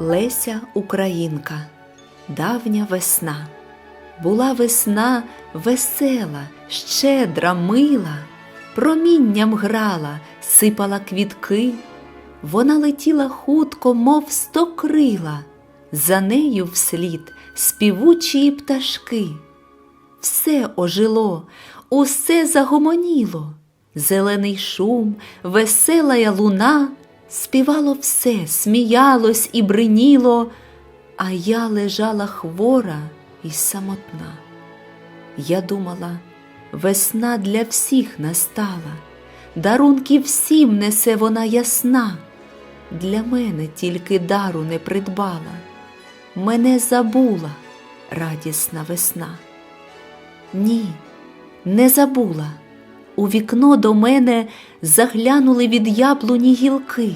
Леся Українка, давня весна. Була весна весела, щедра, мила, промінням грала, сипала квітки. Вона летіла хутко, мов сто крила, за нею вслід співучі пташки. Все ожило, усе загомоніло, зелений шум, весела луна, співало все, сміялось і бриніло, а я лежала хвора і самотна. Я думала, весна для всіх настала, дарунки всім несе вона ясна. Для мене тільки дару не придбала, мене забула радісна весна. Ні, не забула. У вікно до мене заглянули від яблуні гілки,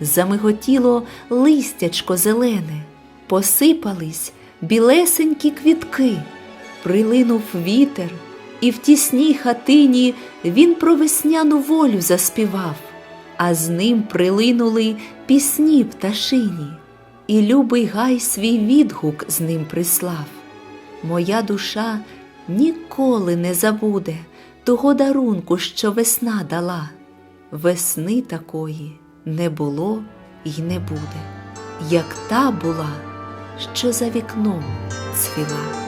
замиготіло листячко зелене, посипались білесенькі квітки, прилинув вітер, і в тісній хатині він про весняну волю заспівав, а з ним прилинули пісні пташині, і любий гай свій відгук з ним прислав. Моя душа ніколи не забуде того дарунку, що весна дала. Весни такої не було й не буде, як та була, що за вікном цвіла.